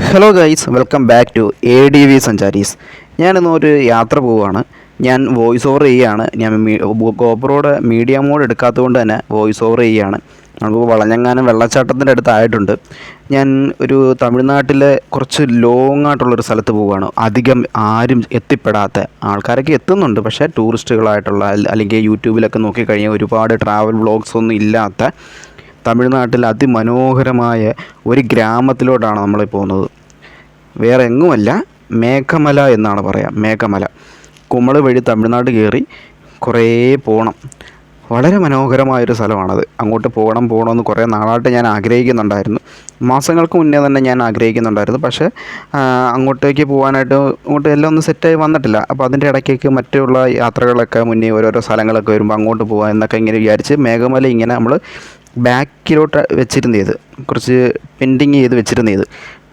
Hello guys welcome back to A D V Sancharis ഞാനിന്ന് ഒരു യാത്ര പോവുകയാണ്. ഞാൻ വോയിസ് ഓവർ ചെയ്യുകയാണ്. ഞാൻ ഗോപ്രോയുടെ മീഡിയ മോഡ് എടുക്കാത്തതുകൊണ്ട് തന്നെ വോയിസ് ഓവർ ചെയ്യുകയാണ്. നമുക്ക് വളഞ്ഞങ്ങാനം വെള്ളച്ചാട്ടത്തിന്റെ അടുത്തായിട്ടുണ്ട് ഞാൻ ഒരു തമിഴ്നാട്ടിലെ കുറച്ച് ലോങ് ആയിട്ടുള്ളൊരു സ്ഥലത്ത് പോവുകയാണ്. അധികം ആരും എത്തിപ്പെടാത്ത ആൾക്കാരൊക്കെ എത്തുന്നുണ്ട്. പക്ഷേ ടൂറിസ്റ്റുകളായിട്ടുള്ള അല്ല- അല്ലെങ്കിൽ യൂട്യൂബിലൊക്കെ നോക്കിക്കഴിഞ്ഞാൽ ഒരുപാട് ട്രാവൽ വ്ളോഗ്സ് ഒന്നും ഇല്ലാത്ത തമിഴ്നാട്ടിൽ അതിമനോഹരമായ ഒരു ഗ്രാമത്തിലോട്ടാണ് നമ്മൾ പോകുന്നത്. വേറെ എങ്ങുമല്ല മേഘമല എന്നാണ് പറയാം മേഘമല. കുമൾ വഴി തമിഴ്നാട് കയറി കുറേ പോകണം വളരെ മനോഹരമായൊരു സ്ഥലമാണത്. അങ്ങോട്ട് പോകണം പോകണമെന്ന് കുറേ നാളായിട്ട് ഞാൻ ആഗ്രഹിക്കുന്നുണ്ടായിരുന്നു. മാസങ്ങൾക്ക് മുന്നേ തന്നെ ഞാൻ ആഗ്രഹിക്കുന്നുണ്ടായിരുന്നു. പക്ഷേ അങ്ങോട്ടേക്ക് പോകാനായിട്ട് അങ്ങോട്ട് എല്ലാം ഒന്ന് സെറ്റായി വന്നിട്ടില്ല. അപ്പോൾ അതിന്റെ ഇടയ്ക്കേക്ക് മറ്റുള്ള യാത്രകളൊക്കെ മുന്നേ ഓരോരോ സ്ഥലങ്ങളൊക്കെ വരുമ്പോൾ അങ്ങോട്ട് പോകാം എന്നൊക്കെ ഇങ്ങനെ വിചാരിച്ച് മേഘമല ഇങ്ങനെ നമ്മൾ ബാക്കിലോട്ട് വെച്ചിരുന്നത്. കുറച്ച് പെൻഡിങ് ചെയ്ത് വെച്ചിരുന്നത്.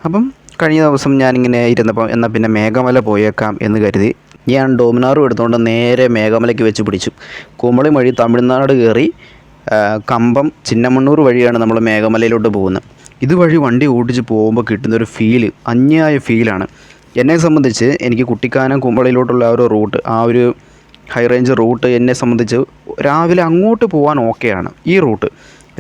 അപ്പം കഴിഞ്ഞ ദിവസം ഞാനിങ്ങനെ ഇരുന്നപ്പോൾ എന്നാൽ പിന്നെ മേഘമല പോയേക്കാം എന്ന് കരുതി ഞാൻ ഡോമിനാറും എടുത്തുകൊണ്ട് നേരെ മേഘമലയ്ക്ക് വെച്ച് പിടിച്ചു. കുമളി വഴി തമിഴ്നാട് കയറി കമ്പം ചിന്നമണ്ണൂർ വഴിയാണ് നമ്മൾ മേഘമലയിലോട്ട് പോകുന്നത്. ഇതുവഴി വണ്ടി ഓടിച്ച് പോകുമ്പോൾ കിട്ടുന്നൊരു ഫീൽ അന്യായ ഫീലാണ് എന്നെ സംബന്ധിച്ച് എനിക്ക് കുട്ടിക്കാനം കുമ്പളയിലോട്ടുള്ള ആ ഒരു റൂട്ട് ആ ഒരു ഹൈ റേഞ്ച് റൂട്ട് എന്നെ സംബന്ധിച്ച് രാവിലെ അങ്ങോട്ട് പോകാൻ ഓക്കെയാണ് ഈ റൂട്ട്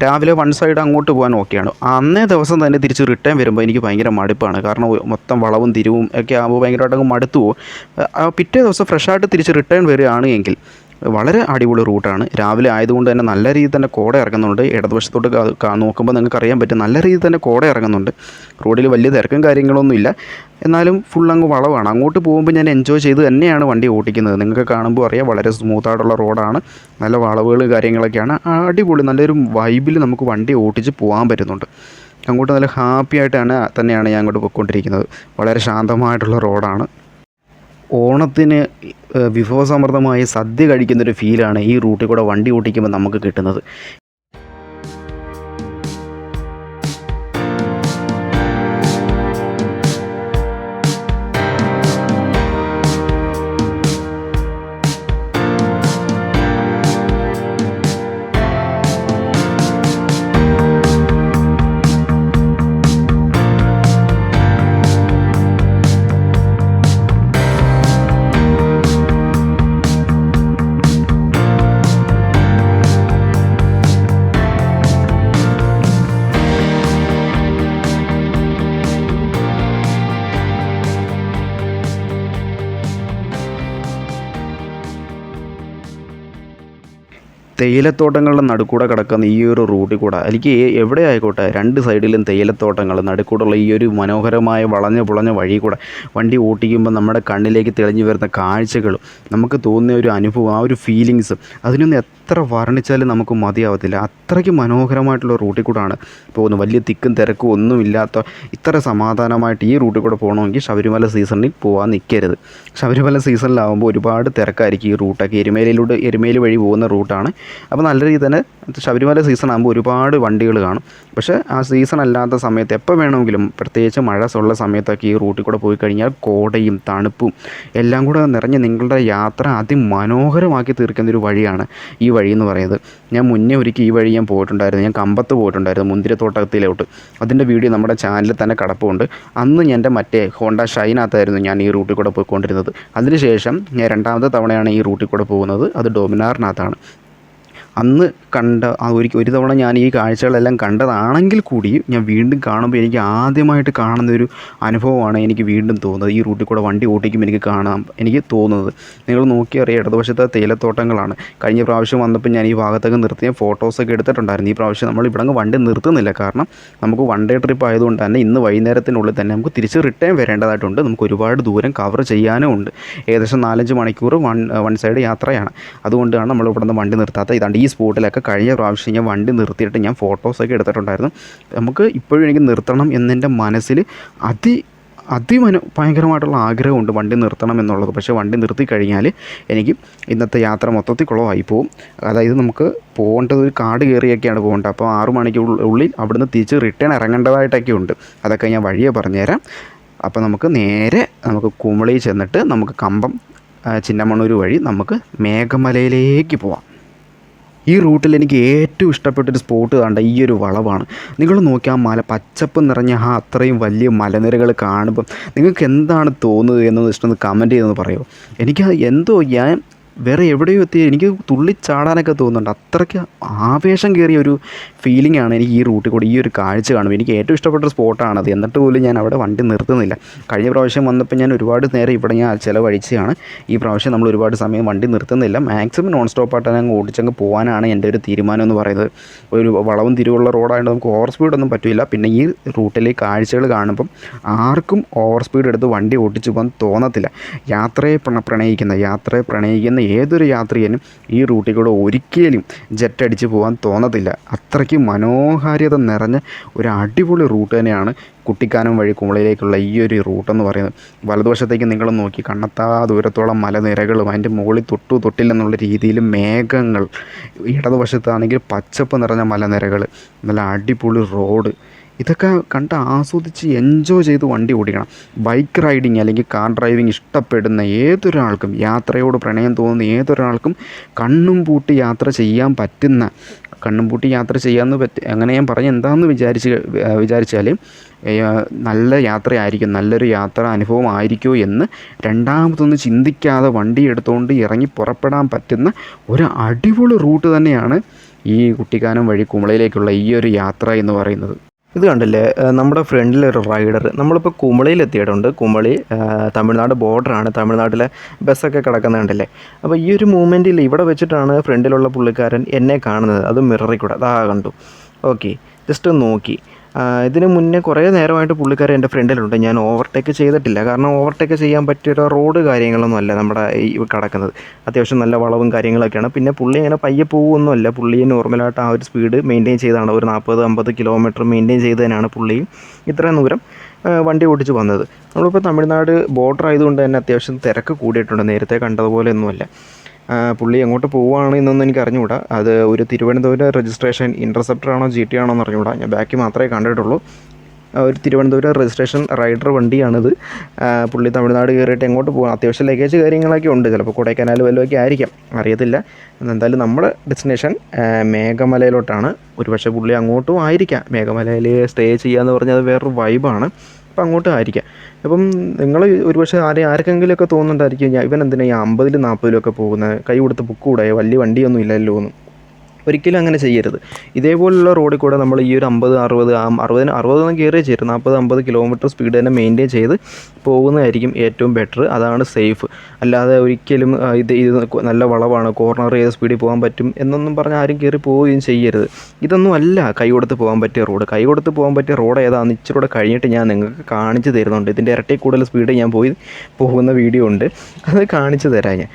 രാവിലെ വൺ സൈഡ് അങ്ങോട്ട് പോകാൻ ഓക്കെയാണ്. അന്നേ ദിവസം തന്നെ തിരിച്ച് റിട്ടേൺ വരുമ്പോൾ എനിക്ക് ഭയങ്കര മടുപ്പാണ്. കാരണം മൊത്തം വളവും തിരിവും ഒക്കെ ആകുമ്പോൾ ഭയങ്കരമായിട്ട് അങ്ങ് മടുത്തു പിറ്റേ ദിവസം ഫ്രഷായിട്ട് തിരിച്ച് റിട്ടേൺ വരികയാണ് എങ്കിൽ വളരെ അടിപൊളി റൂട്ടാണ്. രാവിലെ ആയതുകൊണ്ട് തന്നെ നല്ല രീതിയിൽ തന്നെ കോട ഇറങ്ങുന്നുണ്ട്. ഇടതുവശത്തോട്ട് നോക്കുമ്പോൾ നിങ്ങൾക്ക് അറിയാൻ പറ്റും നല്ല രീതിയിൽ തന്നെ കോട ഇറങ്ങുന്നുണ്ട്. റോഡിൽ വലിയ തിരക്കും കാര്യങ്ങളൊന്നും ഇല്ല. എന്നാലും ഫുൾ അങ്ങ് വളവാണ്. അങ്ങോട്ട് പോകുമ്പോൾ ഞാൻ എൻജോയ് ചെയ്ത് തന്നെയാണ് വണ്ടി ഓടിക്കുന്നത്. നിങ്ങൾക്ക് കാണുമ്പോൾ അറിയാം വളരെ സ്മൂത്തായിട്ടുള്ള റോഡാണ്. നല്ല വളവുകൾ കാര്യങ്ങളൊക്കെയാണ്. അടിപൊളി നല്ലൊരു വൈബിൽ നമുക്ക് വണ്ടി ഓടിച്ച് പോകാൻ പറ്റുന്നുണ്ട്. അങ്ങോട്ട് നല്ല ഹാപ്പി ആയിട്ടാണ് തന്നെയാണ് ഞാൻ അങ്ങോട്ട് പോയിക്കൊണ്ടിരിക്കുന്നത്. വളരെ ശാന്തമായിട്ടുള്ള റോഡാണ്. ഓണത്തിന് വിഭവസമൃദ്ധമായ സദ്യ കഴിക്കുന്നൊരു ഫീലാണ് ഈ റൂട്ടിൽ കൂടെ വണ്ടി ഓടിക്കുമ്പോൾ നമുക്ക് കിട്ടുന്നത്. തേയിലത്തോട്ടങ്ങളുടെ നടുക്കൂടെ കിടക്കുന്ന ഈ ഒരു റൂട്ടിൽ കൂടെ എനിക്ക് എവിടെ ആയിക്കോട്ടെ രണ്ട് സൈഡിലും തേയിലത്തോട്ടങ്ങൾ നടുക്കൂടുള്ള ഈ ഒരു മനോഹരമായ വളഞ്ഞ പുളഞ്ഞ വഴി കൂടെ വണ്ടി ഓട്ടിക്കുമ്പോൾ നമ്മുടെ കണ്ണിലേക്ക് തെളിഞ്ഞു വരുന്ന കാഴ്ചകളും നമുക്ക് തോന്നിയ ഒരു അനുഭവം ആ ഒരു ഫീലിങ്സ് അതിനൊന്നും എത്ര വർണിച്ചാലും നമുക്ക് മതിയാവത്തില്ല. അത്രയ്ക്ക് മനോഹരമായിട്ടുള്ള റൂട്ടിൽ കൂടാണ് പോകുന്നത്. വലിയ തിക്കും തിരക്കും ഒന്നുമില്ലാത്ത ഇത്ര സമാധാനമായിട്ട് ഈ റൂട്ടിൽ കൂടെ പോകണമെങ്കിൽ ശബരിമല സീസണിൽ പോകാൻ നിൽക്കരുത്. ശബരിമല സീസണിലാവുമ്പോൾ ഒരുപാട് തിരക്കായിരിക്കും ഈ റൂട്ടൊക്കെ. എരുമേലിലൂടെ എരുമേലി വഴി പോകുന്ന റൂട്ടാണ് അപ്പോൾ നല്ല രീതിയിൽ തന്നെ ശബരിമല സീസൺ ആകുമ്പോൾ ഒരുപാട് വണ്ടികൾ കാണും. പക്ഷേ ആ സീസൺ അല്ലാത്ത സമയത്ത് എപ്പോൾ വേണമെങ്കിലും പ്രത്യേകിച്ച് മഴ ഉള്ള സമയത്തൊക്കെ ഈ റൂട്ടിൽ കൂടെ പോയി കഴിഞ്ഞാൽ കോടയും തണുപ്പും എല്ലാം കൂടെ നിറഞ്ഞ് നിങ്ങളുടെ യാത്ര അതിമനോഹരമാക്കി തീർക്കുന്ന ഒരു വഴിയാണ് ഈ വഴി എന്ന് പറയുന്നത്. ഞാൻ മുന്നേ ഒരിക്കൽ ഈ വഴി ഞാൻ പോയിട്ടുണ്ടായിരുന്നു. ഞാൻ കമ്പത്ത് പോയിട്ടുണ്ടായിരുന്നു മുന്തിരത്തോട്ടത്തിലോട്ട്. അതിന്റെ വീഡിയോ നമ്മുടെ ചാനലിൽ തന്നെ കടപ്പുണ്ട്. അന്ന് എന്റെ മറ്റേ ഹോണ്ട ഷൈനകത്തായിരുന്നു ഞാൻ ഈ റൂട്ടിൽ കൂടെ പോയിക്കൊണ്ടിരുന്നത്. അതിനുശേഷം ഞാൻ രണ്ടാമത്തെ തവണയാണ് ഈ റൂട്ടിൽ കൂടെ പോകുന്നത്. അത് ഡോമിനാറിനകത്താണ് അന്ന് കണ്ട ആ ഒരു ഒരു തവണ ഞാൻ ഈ കാഴ്ചകളെല്ലാം കണ്ടതാണെങ്കിൽ കൂടി ഞാൻ വീണ്ടും കാണുമ്പോൾ എനിക്ക് ആദ്യമായിട്ട് കാണുന്ന ഒരു അനുഭവമാണ് എനിക്ക് വീണ്ടും തോന്നുന്നത്. ഈ റൂട്ടിൽ കൂടെ വണ്ടി ഓടിക്കുമ്പോൾ എനിക്ക് കാണാം എനിക്ക് തോന്നുന്നത്. നിങ്ങൾ നോക്കിയറിയാം ഇടതുവശത്തെ തേയിലത്തോട്ടങ്ങളാണ്. കഴിഞ്ഞ പ്രാവശ്യം വന്നപ്പോൾ ഞാൻ ഈ ഭാഗത്തൊക്കെ നിർത്തിയ ഫോട്ടോസൊക്കെ എടുത്തിട്ടുണ്ടായിരുന്നു. ഈ പ്രാവശ്യം നമ്മൾ ഇവിടെ വണ്ടി നിർത്തുന്നില്ല. കാരണം നമുക്ക് വൺ ഡേ ട്രിപ്പ് ആയതുകൊണ്ട് തന്നെ ഇന്ന് വൈകുന്നേരത്തിനുള്ളിൽ തന്നെ നമുക്ക് തിരിച്ച് റിട്ടേൺ വരേണ്ടതായിട്ടുണ്ട്. നമുക്ക് ഒരുപാട് ദൂരം കവർ ചെയ്യാനും ഉണ്ട്. ഏകദേശം നാലഞ്ച് മണിക്കൂർ വൺ വൺ സൈഡ് യാത്രയാണ്. അതുകൊണ്ടാണ് നമ്മൾ ഇവിടെ നിന്ന് വണ്ടി നിർത്താത്ത ഇതാണ്ട് ഈ സ്പോട്ടിലൊക്കെ കഴിഞ്ഞ പ്രാവശ്യം ഞാൻ വണ്ടി നിർത്തിയിട്ട് ഞാൻ ഫോട്ടോസൊക്കെ എടുത്തിട്ടുണ്ടായിരുന്നു. നമുക്ക് ഇപ്പോഴും എനിക്ക് നിർത്തണം എന്നെന്റെ മനസ്സിൽ അതി അതിമന ഭയങ്കരമായിട്ടുള്ള ആഗ്രഹമുണ്ട് വണ്ടി നിർത്തണം എന്നുള്ളത്. പക്ഷേ വണ്ടി നിർത്തി കഴിഞ്ഞാൽ എനിക്ക് ഇന്നത്തെ യാത്ര മൊത്തത്തിൽ കുളമായി പോവും അതായത് നമുക്ക് പോകേണ്ടത് ഒരു കാട് കയറിയൊക്കെയാണ് പോകേണ്ടത്. അപ്പോൾ ആറു മണിക്ക് ഉള്ളിൽ- അവിടുന്ന് തിരിച്ച് റിട്ടേൺ ഇറങ്ങേണ്ടതായിട്ടൊക്കെ ഉണ്ട്. അതൊക്കെ ഞാൻ വഴിയെ പറഞ്ഞുതരാം. അപ്പോൾ നമുക്ക് നേരെ നമുക്ക് കുമളി ചെന്നിട്ട് നമുക്ക് കമ്പം ചിന്നമണ്ണൂർ വഴി നമുക്ക് മേഘമലയിലേക്ക് പോവാം. ഈ റൂട്ടിൽ എനിക്ക് ഏറ്റവും ഇഷ്ടപ്പെട്ടൊരു സ്പോട്ട് കണ്ട ഈ ഒരു വളവാണ്. നിങ്ങൾ നോക്കിയാൽ ആ മല പച്ചപ്പ് നിറഞ്ഞ ആ അത്രയും വലിയ മലനിരകൾ കാണുമ്പം നിങ്ങൾക്ക് എന്താണ് തോന്നുന്നത് എന്നൊന്ന് ഇഷ്ടം കമന്റ് ചെയ്തെന്ന് പറയുമോ എനിക്ക് എന്തോ ഞാൻ വേറെ എവിടെയോ എത്തി എനിക്ക് തുള്ളിച്ചാടാനൊക്കെ തോന്നുന്നുണ്ട്. അത്രയ്ക്ക് ആവേശം കയറിയ ഒരു ഫീലിംഗ് ആണ് എനിക്ക് ഈ റൂട്ടിൽ കൂടി ഈ ഒരു കാഴ്ച കാണുമ്പോൾ. എനിക്ക് ഏറ്റവും ഇഷ്ടപ്പെട്ട സ്പോട്ടാണത് എന്നിട്ട് പോലും ഞാൻ അവിടെ വണ്ടി നിർത്തുന്നില്ല. കഴിഞ്ഞ പ്രാവശ്യം വന്നപ്പോൾ ഞാൻ ഒരുപാട് നേരം ഇവിടെ ഞാൻ ചിലവഴിച്ചതാണ്. ഈ പ്രാവശ്യം നമ്മൾ ഒരുപാട് സമയം വണ്ടി നിർത്തുന്നില്ല. മാക്സിമം നോൺ സ്റ്റോപ്പായിട്ട് അങ്ങ് ഓടിച്ചങ്ങ് പോകാനാണ് എന്റെ ഒരു തീരുമാനം എന്ന് പറയുന്നത്. ഒരു വളവും തിരിവുള്ള റോഡായതുകൊണ്ട് നമുക്ക് ഓവർ സ്പീഡൊന്നും പറ്റില്ല. പിന്നെ ഈ റൂട്ടിലെ കാഴ്ചകൾ കാണുമ്പം ആർക്കും ഓവർ സ്പീഡ് എടുത്ത് വണ്ടി ഓടിച്ചു പോകാൻ തോന്നത്തില്ല. യാത്രയെ പ്രണ- പ്രണയിക്കുന്ന യാത്രയെ പ്രണയിക്കുന്ന ഏതൊരു യാത്രികനും ഈ റൂട്ടിൽ കൂടെ ഒരിക്കലും ജെറ്റ് അടിച്ച് പോകാൻ തോന്നത്തില്ല. അത്രയ്ക്ക് മനോഹാരിത നിറഞ്ഞ ഒരു അടിപൊളി റൂട്ട് തന്നെയാണ് കുട്ടിക്കാനം വഴി കുമളിയിലേക്കുള്ള ഈ ഒരു റൂട്ടെന്ന് പറയുന്നത്. വലതുവശത്തേക്ക് നിങ്ങൾ നോക്കി കണ്ണത്താ ദൂരത്തോളം മലനിരകളും അതിന്റെ മുകളിൽ തൊട്ടു തൊട്ടില്ലെന്നുള്ള രീതിയിൽ മേഘങ്ങൾ. ഇടതുവശത്താണെങ്കിൽ പച്ചപ്പ് നിറഞ്ഞ മലനിരകൾ. നല്ല അടിപൊളി റോഡ്. ഇതൊക്കെ കണ്ട് ആസ്വദിച്ച് എൻജോയ് ചെയ്ത് വണ്ടി ഓടിക്കണം. ബൈക്ക് റൈഡിങ് അല്ലെങ്കിൽ കാർ ഡ്രൈവിംഗ് ഇഷ്ടപ്പെടുന്ന ഏതൊരാൾക്കും യാത്രയോട് പ്രണയം തോന്നുന്ന ഏതൊരാൾക്കും കണ്ണും പൂട്ടി യാത്ര ചെയ്യാൻ പറ്റുന്ന കണ്ണും പൂട്ടി യാത്ര ചെയ്യാമെന്ന് പറ്റി അങ്ങനെ ഞാൻ പറഞ്ഞ് എന്താണെന്ന് വിചാരിച്ച് വിചാരിച്ചാൽ നല്ല യാത്രയായിരിക്കും നല്ലൊരു യാത്ര അനുഭവമായിരിക്കുമോ എന്ന് രണ്ടാമതൊന്ന് ചിന്തിക്കാതെ വണ്ടി എടുത്തുകൊണ്ട് ഇറങ്ങി പുറപ്പെടാൻ പറ്റുന്ന ഒരു അടിപൊളി റൂട്ട് തന്നെയാണ് ഈ കുട്ടിക്കാനം വഴി കുമളയിലേക്കുള്ള ഈ ഒരു യാത്ര എന്ന് പറയുന്നത്. ഇത് കണ്ടില്ലേ? നമ്മുടെ നമ്മുടെ ഫ്രണ്ടിലൊരു റൈഡർ നമ്മളിപ്പോൾ കുമളിയിൽ എത്തിയിട്ടുണ്ട്. കുമളി തമിഴ്നാട് ബോർഡറാണ് തമിഴ്നാട്ടിലെ ബസ്സൊക്കെ കിടക്കുന്നത് കണ്ടില്ലേ? അപ്പോൾ ഈ ഒരു മൂമെന്റിൽ ഇവിടെ വെച്ചിട്ടാണ് ഫ്രണ്ടിലുള്ള പുള്ളിക്കാരൻ എന്നെ കാണുന്നത്. അത് മിററിൽ കൂടെ. അതാ കണ്ടു. ഓക്കെ ജസ്റ്റ് നോക്കി. ഇതിന് മുന്നേ കുറേ നേരമായിട്ട് പുള്ളിക്കാരൻ എന്റെ ഫ്രണ്ടിലുണ്ട്. ഞാൻ ഓവർടേക്ക് ചെയ്തിട്ടില്ല. കാരണം ഓവർടേക്ക് ചെയ്യാൻ പറ്റിയൊരു റോഡ് കാര്യങ്ങളൊന്നും അല്ല നമ്മുടെ ഈ കിടക്കുന്നത്. അത്യാവശ്യം നല്ല വളവും കാര്യങ്ങളൊക്കെയാണ്. പിന്നെ പുള്ളി അങ്ങനെ പയ്യെ പോകുമൊന്നുമല്ല പുള്ളി നോർമലായിട്ട് ആ ഒരു സ്പീഡ് മെയിന്റെയിൻ ചെയ്താണ്. ഒരു നാൽപ്പത് അമ്പത് കിലോമീറ്റർ മെയിന്റെയിൻ ചെയ്തതിനാണ് പുള്ളിയും ഇത്രയും ദൂരം വണ്ടി ഓടിച്ച് വന്നത്. നമ്മളിപ്പോൾ തമിഴ്നാട് ബോർഡർ ആയതുകൊണ്ട് തന്നെ അത്യാവശ്യം തിരക്ക് കൂടിയിട്ടുണ്ട്. നേരത്തെ കണ്ടതുപോലെ ഒന്നുമല്ല പുള്ളി എങ്ങോട്ട് പോവുകയാണ് എന്നൊന്നും എനിക്ക് അറിഞ്ഞുകൂടാ. അത് ഒരു തിരുവനന്തപുരം രജിസ്ട്രേഷൻ ഇന്റർസെപ്റ്റർ ആണോ ജി ടി ആണോ എന്ന് അറിഞ്ഞുകൂടാ. ഞാൻ ബാക്കി മാത്രമേ കണ്ടിട്ടുള്ളൂ. ഒരു തിരുവനന്തപുരം രജിസ്ട്രേഷൻ റൈഡർ വണ്ടിയാണിത്. പുള്ളി തമിഴ്നാട് കയറിയിട്ട് എങ്ങോട്ട് പോകാം അത്യാവശ്യം ലഗേജ് കാര്യങ്ങളൊക്കെ ഉണ്ട്. ചിലപ്പോൾ കൊടൈക്കനാൽ വല്ലതൊക്കെ ആയിരിക്കാം. അറിയത്തില്ല. എന്തായാലും നമ്മുടെ ഡെസ്റ്റിനേഷൻ മേഘമലയിലോട്ടാണ്. ഒരുപക്ഷെ പുള്ളി അങ്ങോട്ടും ആയിരിക്കാം. മേഘമലയിൽ സ്റ്റേ ചെയ്യുക എന്ന് പറഞ്ഞാൽ അത് വേറൊരു വൈബാണ് അപ്പം അങ്ങോട്ടും ആയിരിക്കാം അപ്പം നിങ്ങൾ ഒരുപക്ഷെ ആരെ ആർക്കെങ്കിലുമൊക്കെ തോന്നുന്നുണ്ടായിരിക്കും ഞാൻ ഇവൻ എന്തിനാണ് ഈ അമ്പതിലും നാൽപ്പതിലും ഒക്കെ പോകുന്നത് കൈ കൊടുത്ത് ബുക്ക് കൂടെ വലിയ വണ്ടിയൊന്നും ഇല്ലല്ലോ എന്ന് ഒരിക്കലും അങ്ങനെ ചെയ്യരുത്. ഇതേപോലുള്ള റോഡിൽ കൂടെ നമ്മൾ ഈ ഒരു അമ്പത് അറുപത് അറുപതിന് അറുപതൊന്നും കയറിയേ ചെയ്യരുത് നാൽപ്പത് അമ്പത് കിലോമീറ്റർ സ്പീഡ് തന്നെ മെയിന്റെയിൻ ചെയ്ത് പോകുന്നതായിരിക്കും ഏറ്റവും ബെറ്റർ അതാണ് സേഫ് അല്ലാതെ ഒരിക്കലും ഇത് ഇത് നല്ല വളവാണ് കോർണർ ചെയ്ത് സ്പീഡിൽ പോകാൻ പറ്റും എന്നൊന്നും പറഞ്ഞ് ആരും കയറി പോവുകയും ചെയ്യരുത്. ഇതൊന്നും അല്ല കൈ കൊടുത്ത് പോകാൻ പറ്റിയ റോഡ് കൈ കൊടുത്ത് പോകാൻ പറ്റിയ റോഡ് ഏതാണെന്ന് ഇച്ചിരി കൂടെ കഴിഞ്ഞിട്ട് ഞാൻ നിങ്ങൾക്ക് കാണിച്ചു തരുന്നുണ്ട്. ഇതിന്റെ ഇരട്ടി കൂടുതൽ സ്പീഡ് ഞാൻ പോയി പോകുന്ന വീഡിയോ ഉണ്ട്. അത് കാണിച്ചു തരാം ഞാൻ.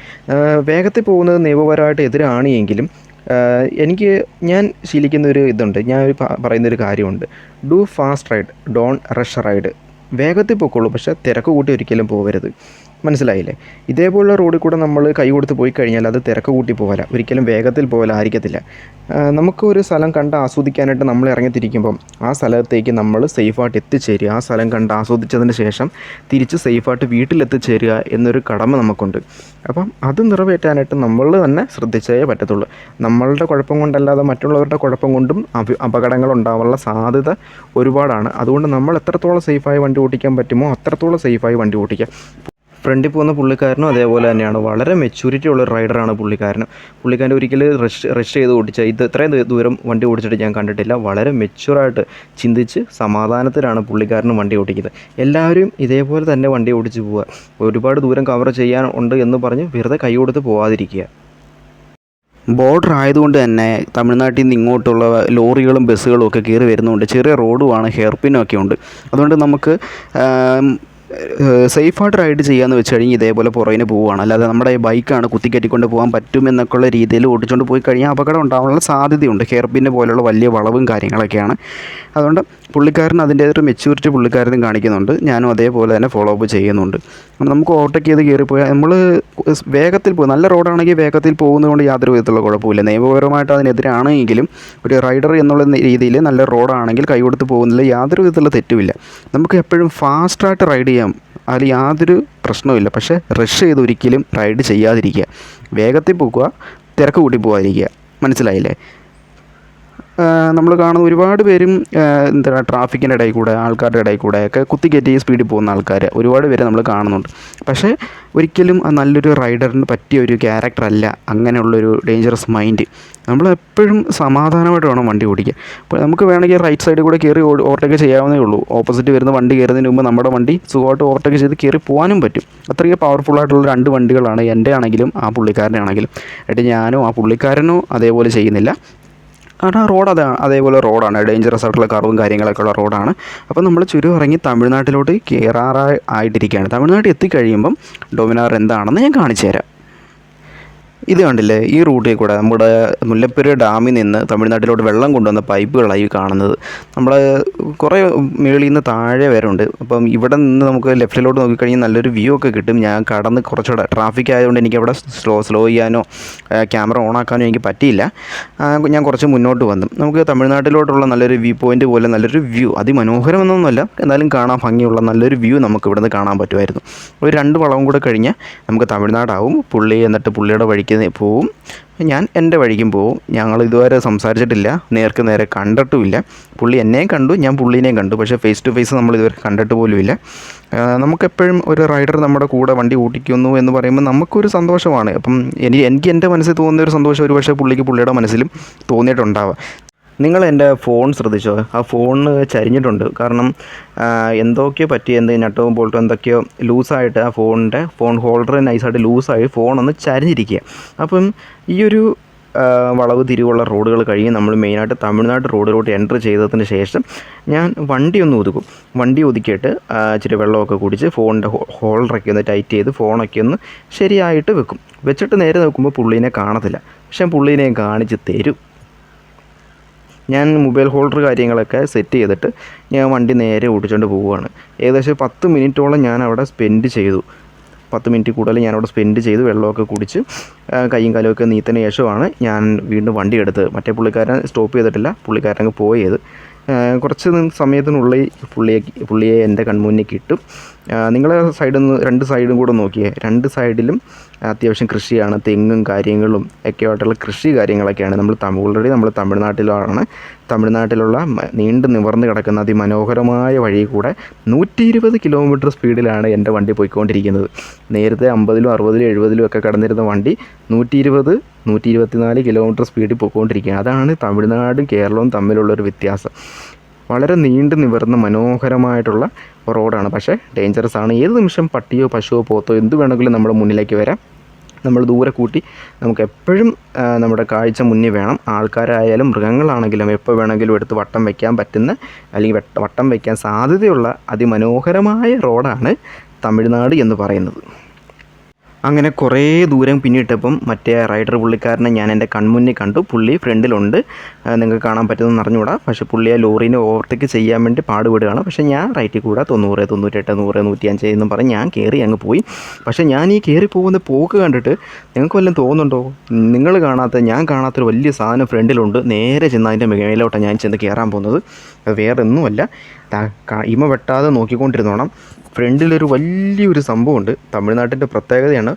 വേഗത്തിൽ പോകുന്നത് നിയമപരമായിട്ട് എതിരാണ് എങ്കിലും എനിക്ക് ഞാൻ ശീലിക്കുന്ന ഒരു ഇതുണ്ട്. ഞാൻ ഒരു പറയുന്നൊരു കാര്യമുണ്ട്. Do fast ride don't rush ride വേഗത്തിൽ പൊക്കോളൂ പക്ഷേ തിരക്ക് കൂട്ടി ഒരിക്കലും പോകരുത് മനസ്സിലായില്ലേ? ഇതേപോലുള്ള റോഡിൽ കൂടെ നമ്മൾ കൈ കൊടുത്ത് പോയി കഴിഞ്ഞാൽ അത് തിരക്ക് കൂട്ടി പോകല ഒരിക്കലും വേഗത്തിൽ പോകലായിരിക്കത്തില്ല നമുക്ക് ഒരു സ്ഥലം കണ്ട് ആസ്വദിക്കാനായിട്ട് നമ്മൾ ഇറങ്ങിത്തിരിക്കുമ്പം ആ സ്ഥലത്തേക്ക് നമ്മൾ സേഫായിട്ട് എത്തിച്ചേരുക. ആ സ്ഥലം കണ്ട് ആസ്വദിച്ചതിന് ശേഷം തിരിച്ച് സേഫായിട്ട് വീട്ടിലെത്തിച്ചേരുക എന്നൊരു കടമ നമുക്കുണ്ട്. അപ്പം അത് നിറവേറ്റാനായിട്ട് നമ്മൾ തന്നെ ശ്രദ്ധിച്ചേ പറ്റത്തുള്ളൂ. നമ്മളുടെ കുഴപ്പം കൊണ്ടല്ലാതെ മറ്റുള്ളവരുടെ കുഴപ്പം കൊണ്ടും അപകടങ്ങൾ ഉണ്ടാവാനുള്ള സാധ്യത ഒരുപാടാണ്. അതുകൊണ്ട് നമ്മൾ എത്രത്തോളം സേഫായി വണ്ടി ഓടിക്കാൻ പറ്റുമോ അത്രത്തോളം സേഫായി വണ്ടി ഓടിക്കുക ഫ്രണ്ടിൽ പോകുന്ന പുള്ളിക്കാരനും അതേപോലെ തന്നെയാണ്. വളരെ മെച്യൂരിറ്റി ഉള്ള റൈഡറാണ് പുള്ളിക്കാരനും. പുള്ളിക്കാരൻ ഒരിക്കലും റഷ് റഷ് ചെയ്ത് ഓടിച്ച ഇത് ഇത്രയും ദൂരം വണ്ടി ഓടിച്ചിട്ട് ഞാൻ കണ്ടിട്ടില്ല. വളരെ മെച്യൂറായിട്ട് ചിന്തിച്ച് സമാധാനത്തിലാണ് പുള്ളിക്കാരനും വണ്ടി ഓടിക്കുന്നത്. എല്ലാവരും ഇതേപോലെ തന്നെ വണ്ടി ഓടിച്ച് പോവുക. ഒരുപാട് ദൂരം കവർ ചെയ്യാൻ ഉണ്ട് എന്ന് പറഞ്ഞ് വെറുതെ കൈ കൊടുത്ത് പോവാതിരിക്കുക. ബോർഡർ ആയതുകൊണ്ട് തന്നെ തമിഴ്നാട്ടിൽ നിന്ന് ഇങ്ങോട്ടുള്ള ലോറികളും ബസ്സുകളും ഒക്കെ കയറി വരുന്നുണ്ട്. ചെറിയ റോഡുമാണ് ഹെയർപിനും ഒക്കെ ഉണ്ട്. അതുകൊണ്ട് നമുക്ക് സേഫായിട്ട് റൈഡ് ചെയ്യാമെന്ന് വെച്ച് കഴിഞ്ഞാൽ ഇതേപോലെ പുറകിന് പോവുകയാണ്. അല്ലാതെ നമ്മുടെ ബൈക്കാണ് കുത്തിക്കറ്റിക്കൊണ്ട് പോകാൻ പറ്റും എന്നൊക്കെയുള്ള രീതിയിൽ ഓടിച്ചുകൊണ്ട് പോയി കഴിഞ്ഞാൽ അപകടം ഉണ്ടാകാനുള്ള സാധ്യതയുണ്ട്. ഹെയർ പോലെയുള്ള വലിയ വളവും കാര്യങ്ങളൊക്കെയാണ്. അതുകൊണ്ട് പുള്ളിക്കാരൻ അതിന്റെ ഒരു മെച്യൂരിറ്റി പുള്ളിക്കാരനും കാണിക്കുന്നുണ്ട്. ഞാനും അതേപോലെ തന്നെ ഫോളോ അപ്പ് ചെയ്യുന്നുണ്ട്. നമുക്ക് ഓവർടേക്ക് ചെയ്ത് കയറിപ്പോയാൽ നമ്മൾ വേഗത്തിൽ പോകും. നല്ല റോഡാണെങ്കിൽ വേഗത്തിൽ പോകുന്നതുകൊണ്ട് യാതൊരു വിധത്തിലുള്ള കുഴപ്പമില്ല നിയമപരമായിട്ട് അതിനെതിരാണ് എങ്കിലും ഒരു റൈഡർ എന്നുള്ള രീതിയിൽ നല്ല റോഡാണെങ്കിൽ കൈ കൊടുത്ത് പോകുന്നതിൽ യാതൊരു വിധത്തിലുള്ള തെറ്റുമില്ല. നമുക്ക് എപ്പോഴും ഫാസ്റ്റായിട്ട് റൈഡ് ചെയ്യാം അതിൽ യാതൊരു പ്രശ്നവുമില്ല പക്ഷേ റഷ് ചെയ്ത് ഒരിക്കലും റൈഡ് ചെയ്യാതിരിക്കുക. വേഗത്തിൽ പോകുക തിരക്ക് കൂട്ടി പോകാതിരിക്കുക മനസ്സിലായില്ലേ? നമ്മൾ കാണുന്ന ഒരുപാട് പേരും എന്താ ട്രാഫിക്കിന്റെ ഇടയിൽ കൂടെ ആൾക്കാരുടെ ഇടയിൽ കൂടെ ഒക്കെ കുത്തിക്കയറ്റി സ്പീഡിൽ പോകുന്ന ആൾക്കാർ ഒരുപാട് പേരെ നമ്മൾ കാണുന്നുണ്ട്. പക്ഷേ ഒരിക്കലും നല്ലൊരു റൈഡറിന് പറ്റിയ ഒരു ക്യാരക്ടർ അല്ല അങ്ങനെയുള്ളൊരു ഡേഞ്ചറസ് മൈൻഡ് നമ്മൾ എപ്പോഴും സമാധാനമായിട്ട് വേണം വണ്ടി ഓടിക്കാൻ. അപ്പോൾ നമുക്ക് വേണമെങ്കിൽ റൈറ്റ് സൈഡിൽ കൂടെ കയറി ഓവർടേക്ക് ചെയ്യാവുന്നേ ഉള്ളൂ. ഓപ്പോസിറ്റ് വരുന്ന വണ്ടി കയറുന്നതിന് മുമ്പ് നമ്മുടെ വണ്ടി സുഖമായിട്ട് ഓവർടേക്ക് ചെയ്ത് കയറി പോകാനും പറ്റും. അത്രയും പവർഫുൾ ആയിട്ടുള്ള രണ്ട് വണ്ടികളാണ് എന്റെ ആണെങ്കിലും ആ പുള്ളിക്കാരന്റെ ആണെങ്കിലും എന്നിട്ട് ഞാനോ ആ പുള്ളിക്കാരനോ അതേപോലെ ചെയ്യുന്നില്ല. കാരണം ആ റോഡ് അതാണ് അതേപോലെ റോഡാണ്. ഡേഞ്ചറസ് ആയിട്ടുള്ള കറവും കാര്യങ്ങളൊക്കെ ഉള്ള റോഡാണ്. അപ്പോൾ നമ്മൾ ചുരം ഇറങ്ങി തമിഴ്നാട്ടിലോട്ട് കയറാറായിട്ടിരിക്കുകയാണ് തമിഴ്നാട്ടിൽ എത്തിക്കഴിയുമ്പം ഡൊമിനാർ എന്താണെന്ന് ഞാൻ കാണിച്ചു തരാം ഇത് കണ്ടില്ലേ? ഈ റൂട്ടിൽ കൂടെ നമ്മുടെ മുല്ലപ്പെരി ഡാമിൽ നിന്ന് തമിഴ്നാട്ടിലോട്ട് വെള്ളം കൊണ്ടുവന്ന പൈപ്പുകളായി കാണുന്നത്. നമ്മൾ കുറേ മേളിൽ നിന്ന് താഴെ വരെ ഉണ്ട് അപ്പം ഇവിടെ നിന്ന് നമുക്ക് ലെഫ്റ്റിലോട്ട് നോക്കിക്കഴിഞ്ഞാൽ നല്ലൊരു വ്യൂ ഒക്കെ കിട്ടും. ഞാൻ കടന്ന് കുറച്ചുകൂടെ ട്രാഫിക് ആയതുകൊണ്ട് എനിക്ക് അവിടെ സ്ലോ സ്ലോ ചെയ്യാനോ ക്യാമറ ഓൺ ആക്കാനോ എനിക്ക് പറ്റിയില്ല. ഞാൻ കുറച്ച് മുന്നോട്ട് വന്നു. നമുക്ക് തമിഴ്നാട്ടിലോട്ടുള്ള നല്ലൊരു വ്യൂ പോയിന്റ് പോലെ നല്ലൊരു വ്യൂ അതിമനോഹരമെന്നൊന്നുമല്ല. എന്നാലും കാണാൻ ഭംഗിയുള്ള നല്ലൊരു വ്യൂ നമുക്ക് ഇവിടുന്ന് കാണാൻ പറ്റുമായിരുന്നു. ഒരു രണ്ട് വളവും കൂടെ കഴിഞ്ഞ് നമുക്ക് തമിഴ്നാടാവും. പുള്ളി എന്നിട്ട് പുള്ളിയുടെ വഴിക്ക് നേ- പോവും. ഞാൻ എന്റെ വഴിക്കും പോവും. ഞങ്ങൾ ഇതുവരെ സംസാരിച്ചിട്ടില്ല. നേർക്ക് നേരെ കണ്ടിട്ടുമില്ല. പുള്ളി എന്നെയും കണ്ടു ഞാൻ പുള്ളിനെയും കണ്ടു. പക്ഷേ ഫേസ് ടു ഫേസ് നമ്മൾ ഇതുവരെ കണ്ടിട്ട് പോലുമില്ല. നമുക്കെപ്പോഴും ഒരു റൈഡർ നമ്മുടെ കൂടെ വണ്ടി ഓടിക്കുന്നു എന്ന് പറയുമ്പോൾ നമുക്കൊരു സന്തോഷമാണ്. അപ്പം എനിക്ക് എനിക്ക് എന്റെ മനസ്സിൽ തോന്നുന്ന ഒരു സന്തോഷം ഒരു പക്ഷേ പുള്ളിക്ക് പുള്ളിയുടെ മനസ്സിലും തോന്നിയിട്ടുണ്ടാവാം. നിങ്ങൾ എന്റെ ഫോൺ ശ്രദ്ധിച്ചോ? ആ ഫോണിന് ചരിഞ്ഞിട്ടുണ്ട്. കാരണം എന്തൊക്കെയോ പറ്റി എന്ത് നട്ടവും ബോൾട്ടും എന്തൊക്കെയോ ലൂസായിട്ട് ആ ഫോണിന്റെ ഫോൺ ഹോൾഡർ നൈസായിട്ട് ലൂസായി ഫോണൊന്ന് ചരിഞ്ഞിരിക്കുക. അപ്പം ഈ ഒരു വളവ് തിരിവുള്ള റോഡുകൾ കഴിഞ്ഞ് നമ്മൾ മെയിനായിട്ട് തമിഴ്നാട് റോഡിലോട്ട് എന്റർ ചെയ്തതിന് ശേഷം ഞാൻ വണ്ടി ഒന്ന് ഒതുക്കും. വണ്ടി ഒതുക്കിയിട്ട് ഇച്ചിരി വെള്ളമൊക്കെ കുടിച്ച് ഫോണിന്റെ ഹോൾഡറൊക്കെ ഒന്ന് ടൈറ്റ് ചെയ്ത് ഫോണൊക്കെ ഒന്ന് ശരിയായിട്ട് വെക്കും. വെച്ചിട്ട് നേരെ നോക്കുമ്പോൾ പുള്ളീനെ കാണത്തില്ല. പക്ഷേ പുള്ളീനെ കാണിച്ച് തരും. ഞാൻ മൊബൈൽ ഹോൾഡർ കാര്യങ്ങളൊക്കെ സെറ്റ് ചെയ്തിട്ട് ഞാൻ വണ്ടി നേരെ ഓടിച്ചുകൊണ്ട് പോവുകയാണ്. ഏകദേശം പത്ത് മിനിറ്റോളം ഞാൻ അവിടെ സ്പെൻഡ് ചെയ്തു. പത്ത് മിനിറ്റ് കൂടുതൽ ഞാൻ അവിടെ സ്പെൻഡ് ചെയ്ത് വെള്ളമൊക്കെ കുടിച്ച് കൈയും കാലുമൊക്കെ നീത്തിന് ശേഷമാണ് ഞാൻ വീണ്ടും വണ്ടി എടുത്തത്. മറ്റേ പുള്ളിക്കാരൻ സ്റ്റോപ്പ് ചെയ്തിട്ടില്ല. പുള്ളിക്കാരൻ അങ്ങ് പോയത് കുറച്ച് സമയത്തിനുള്ളിൽ പുള്ളിയെ പുള്ളിയെ എന്റെ കൺമുന്നിൽ കിട്ടും. നിങ്ങൾ സൈഡിൽ നിന്ന് രണ്ട് സൈഡും കൂടെ നോക്കിയേ. രണ്ട് സൈഡിലും അത്യാവശ്യം കൃഷിയാണ്. തെങ്ങും കാര്യങ്ങളും ഒക്കെ ആയിട്ടുള്ള കൃഷി കാര്യങ്ങളൊക്കെയാണ് നമ്മൾ ഓൾറെഡി നമ്മൾ തമിഴ്നാട്ടിലാണ്. തമിഴ്നാട്ടിലുള്ള നീണ്ടു നിവർന്ന് കിടക്കുന്ന അതിമനോഹരമായ വഴി കൂടെ നൂറ്റി ഇരുപത് കിലോമീറ്റർ സ്പീഡിലാണ് എന്റെ വണ്ടി പോയിക്കൊണ്ടിരിക്കുന്നത്. നേരത്തെ അമ്പതിലും അറുപതിലും എഴുപതിലും ഒക്കെ കടന്നിരുന്ന വണ്ടി നൂറ്റി ഇരുപത് നൂറ്റി ഇരുപത്തിനാല് കിലോമീറ്റർ സ്പീഡിൽ പോയിക്കൊണ്ടിരിക്കുകയാണ്. അതാണ് തമിഴ്നാടും കേരളവും തമ്മിലുള്ളൊരു വ്യത്യാസം. വളരെ നീണ്ടു നിവർന്ന മനോഹരമായിട്ടുള്ള റോഡാണ്. പക്ഷേ ഡേഞ്ചറസ് ആണ്. ഏത് നിമിഷം പട്ടിയോ പശുവോ പോത്തോ എന്ത് വേണമെങ്കിലും നമ്മുടെ മുന്നിലേക്ക് വരാം. നമ്മൾ ദൂരെ കൂട്ടി നമുക്ക് എപ്പോഴും നമ്മുടെ കാഴ്ച മുന്നിൽ വേണം. ആൾക്കാരായാലും മൃഗങ്ങളാണെങ്കിലും എപ്പോൾ വേണമെങ്കിലും എടുത്ത് വട്ടം വയ്ക്കാൻ പറ്റുന്ന അല്ലെങ്കിൽ വട്ടം വയ്ക്കാൻ സാധ്യതയുള്ള അതിമനോഹരമായ റോഡാണ് തമിഴ്നാട് എന്ന് പറയുന്നത്. അങ്ങനെ കുറേ ദൂരം പിന്നിട്ടപ്പം മറ്റേ റൈഡർ പുള്ളിക്കാരനെ ഞാൻ എന്റെ കൺമുന്നിൽ കണ്ടു. പുള്ളി ഫ്രണ്ടിലുണ്ട്. നിങ്ങൾക്ക് കാണാൻ പറ്റുമെന്ന് അറിഞ്ഞുകൂടാ. പക്ഷേ പുള്ളി ആ ലോറീനെ ഓവർടേക്ക് ചെയ്യാൻ വേണ്ടി പാടുപെടുകയാണ്. പക്ഷേ ഞാൻ റൈറ്റിൽ കൂടെ തൊണ്ണൂറ് തൊണ്ണൂറ്റെട്ട് നൂറ് നൂറ്റിയഞ്ച് എന്നും പറഞ്ഞ് ഞാൻ കയറി അങ്ങ് പോയി. പക്ഷേ ഞാൻ ഈ കയറി പോകുന്ന പോക്ക് കണ്ടിട്ട് നിങ്ങൾക്ക് വല്ലതും തോന്നുന്നുണ്ടോ? നിങ്ങൾ കാണാത്ത ഞാൻ കാണാത്തൊരു വലിയ സാധനം ഫ്രണ്ടിലുണ്ട്. നേരെ ചെന്ന് അതിന്റെ മേലോട്ടാണ് ഞാൻ ചെന്ന് കയറാൻ പോകുന്നത്. അത് വേറെ ഒന്നുമല്ല ഇമ വെട്ടാതെ നോക്കിക്കൊണ്ടിരുന്നോണം. ഫ്രണ്ടിലൊരു വലിയൊരു സംഭവമുണ്ട്. തമിഴ്നാട്ടിന്റെ പ്രത്യേകതയാണ്.